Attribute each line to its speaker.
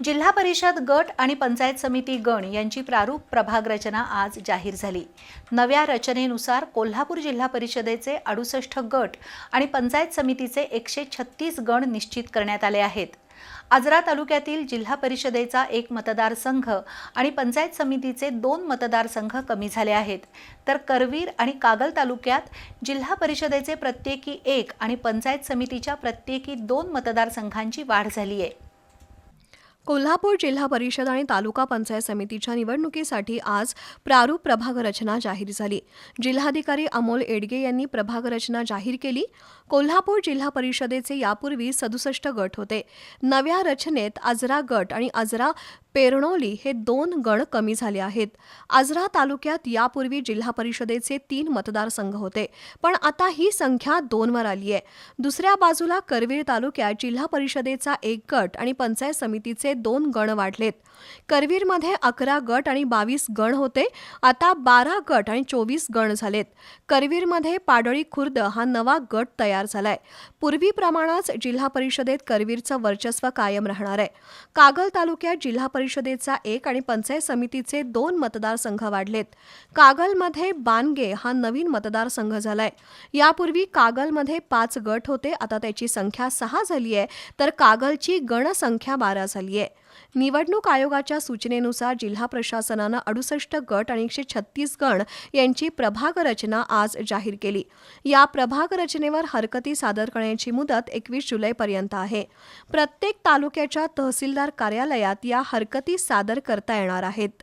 Speaker 1: जिल्हा परिषद गट आणि पंचायत समिती गण यांची प्रारूप प्रभाग रचना आज जाहीर झाली. नव्या रचनेनुसार कोल्हापूर जिल्हा परिषदेचे अडुसष्ट गट आणि पंचायत समितीचे एकशे छत्तीस गण निश्चित करण्यात आले आहेत. आजरा तालुक्यातील जिल्हा परिषदेचा एक मतदारसंघ आणि पंचायत समितीचे दोन मतदारसंघ कमी झाले आहेत. तर करवीर आणि कागल तालुक्यात जिल्हा परिषदेचे प्रत्येकी एक आणि पंचायत समितीच्या प्रत्येकी दोन मतदारसंघांची वाढ झाली आहे
Speaker 2: कोल्हापूर जिल्हा परिषद आणि तालुका पंचायत समितीच्या निवडणुकीसाठी आज प्रारूप प्रभाग रचना जाहीर झाली. जिल्हाधिकारी अमोल एडगे यांनी प्रभाग रचना जाहीर केली. कोल्हापूर जिल्हा परिषदेचे यापूर्वी सदुसष्ट गट होते. नव्या रचनेत आजरा गट आणि आजरा पेरणोली हे दोन गण कमी झाले आहेत. आजरा तालुक्यात यापूर्वी जिल्हा परिषदेचे तीन मतदारसंघ होते पण आता ही संख्या दोनवर आली आहे दुसऱ्या बाजूला करवीर तालुक्यात जिल्हा परिषदेचा एक गट आणि पंचायत समितीचे दोन गण वाढलेत. करवीरमध्ये अकरा गट आणि बावीस गण होते. आता बारा गट आणि चोवीस गण झालेत. करवीरमध्ये पाडळी खुर्द हा नवा गट तयार झालाय. पूर्वीप्रमाणेच जिल्हा परिषदेत करवीरचं वर्चस्व कायम राहणार आहे. कागल तालुक्यात जिल्हा परिषदेचा एक आणि पंचायत समितीचे दोन मतदारसंघ वाढलेत. कागलमध्ये बानगे हा नवीन मतदारसंघ झालाय. यापूर्वी कागलमध्ये पाच गट होते. आता त्याची संख्या सहा झाली आहे. तर कागलची गणसंख्या बारा झाली आहे. निवडणूक आयोगाच्या सूचनेनुसार जिल्हा प्रशासनानं अडुसष्ट गट आणि एकशे छत्तीस गण यांची प्रभाग रचना आज जाहीर केली. या प्रभाग रचनेवर हरकती सादर करण्याची मुदत एकवीस जुलैपर्यंत आहे. प्रत्येक तालुक्याच्या तहसीलदार कार्यालयात या हरकती सादर करता येणार आहेत.